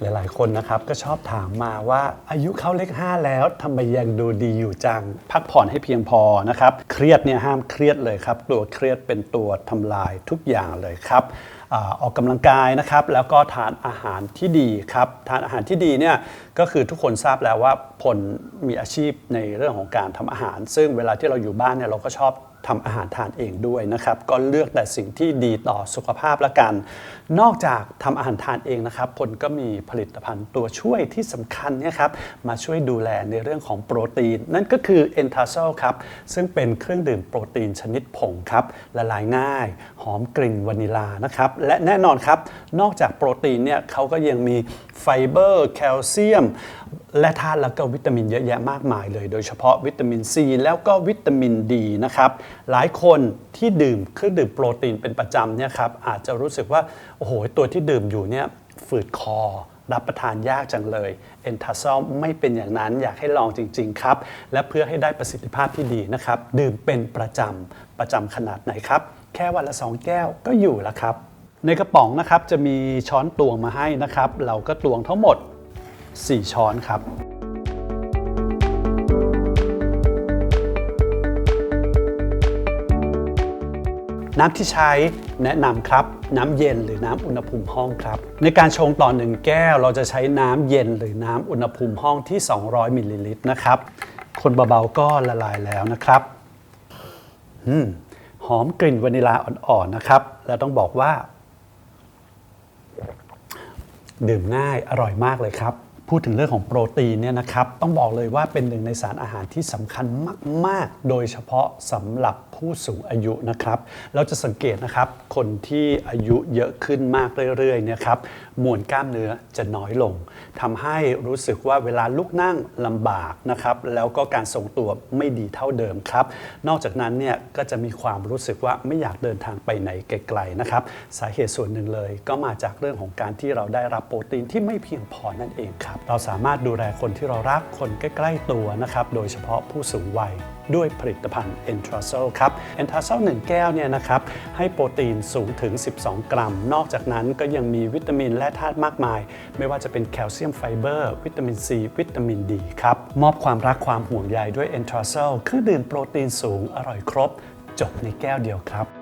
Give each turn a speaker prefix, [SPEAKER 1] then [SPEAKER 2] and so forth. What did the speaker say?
[SPEAKER 1] หลายๆ คนนะครับก็ชอบถามมาว่าอายุเข้าเลข 5 แล้วทำไมยังดูดีอยู่จัง พักผ่อนให้เพียงพอนะครับ เครียดเนี่ยห้ามเครียดเลยครับตัวเครียดเป็นตัวทำลายทุกอย่างเลยครับอาออกกำลังกายนะครับ แล้วก็ทานอาหารที่ดีครับ ทานอาหารที่ดีเนี่ยก็คือทุกคนทราบแล้วว่าผลมีอาชีพในเรื่องของการทำอาหาร ซึ่งเวลาที่เราอยู่บ้านเนี่ยเราก็ชอบ ทำอาหารทานเองด้วยนะครับ ก็เลือกแต่สิ่งที่ดีต่อสุขภาพละกัน นอกจากทำอาหารทานเองนะครับผลก็มีผลิตภัณฑ์ตัวช่วยที่สำคัญเนี่ยครับมาช่วยดูแลในเรื่องของโปรตีน นั่นก็คือ e n t a s o l ครับซึ่งเป็นเครื่องดื่มโปรตีนชนิดผงครับละลายง่าย หอมกลิ่นวานิลานะครับและแน่นอนครับนอกจากโปรตีนเนี่ยเขาก็ยังมี ไฟเบอร์ แคลเซียม และธาตุแล้วก็วิตามินเยอะแยะมากมายเลย โดยเฉพาะวิตามินซีแล้วก็วิตามินดีนะครับ หลายคนที่ดื่มเครื่องดื่มโปรตีนเป็นประจำเนี่ยครับอาจจะรู้สึกว่าโอ้โหตัวที่ดื่มอยู่เนี่ยฝืดคอรับประทานยากจังเลย เอนทาซอลไม่เป็นอย่างนั้นอยากให้ลองจริง ๆ ครับ และเพื่อให้ได้ประสิทธิภาพที่ดีนะครับ ดื่มเป็นประจำ ประจำขนาดไหนครับ แค่วันละ 2 แก้วก็อยู่แล้วครับ ในกระป๋องนะครับจะมีช้อนตวงมาให้นะครับ เราก็ตวงทั้งหมด 4 ช้อนครับ น้ำที่ใช้แนะนำครับ น้ำเย็นหรือน้ำอุณหภูมิห้องครับ ในการชงต่อหนึ่งแก้ว เราจะใช้น้ำเย็นหรือน้ำอุณหภูมิห้องที่ 200มิลลิลิตรนะครับ คนเบาๆก็ละลายแล้วนะครับอืมหอมกลิ่นวานิลาอ่อนๆนะครับ และต้องบอกว่า ดื่มง่ายอร่อยมากเลยครับ พูดถึงเรื่องของโปรตีนเนี่ยนะครับต้องบอกเลยว่าเป็นหนึ่งในสารอาหารที่สำคัญมาก ๆ โดยเฉพาะสำหรับผู้สูงอายุนะครับเราจะสังเกตนะครับคนที่อายุเยอะขึ้นมากเรื่อยๆเนี่ยครับมวลกล้ามเนื้อจะน้อยลงทำให้รู้สึกว่าเวลาลุกนั่งลำบากนะครับแล้วก็การทรงตัวไม่ดีเท่าเดิมครับนอกจากนั้นเนี่ยก็จะมีความรู้สึกว่าไม่อยากเดินทางไปไหนไกลๆนะครับสาเหตุส่วนหนึ่งเลย ก็มาจากเรื่องของการที่เราได้รับโปรตีนที่ไม่เพียงพอนั่นเองครับเราสามารถดูแลคนที่เรารักคนใกล้ ๆ ตัวนะครับ โดยเฉพาะผู้สูงวัยด้วยผลิตภัณฑ์ e n t r a s o l ครับ e n t r a s o l 1 แก้วเนี่ยนะครับ ให้โปรตีนสูงถึง 12 กรัม นอกจากนั้นก็ยังมีวิตามินและธาตุมากมาย ไม่ว่าจะเป็นแคลเซียมไฟเบอร์ วิตามินซี วิตามินดีครับ มอบความรักความห่วงใยด้วย e n t r a s o l เครื่องดื่มโปรตีนสูงอร่อยครบ จบในแก้วเดียวครับ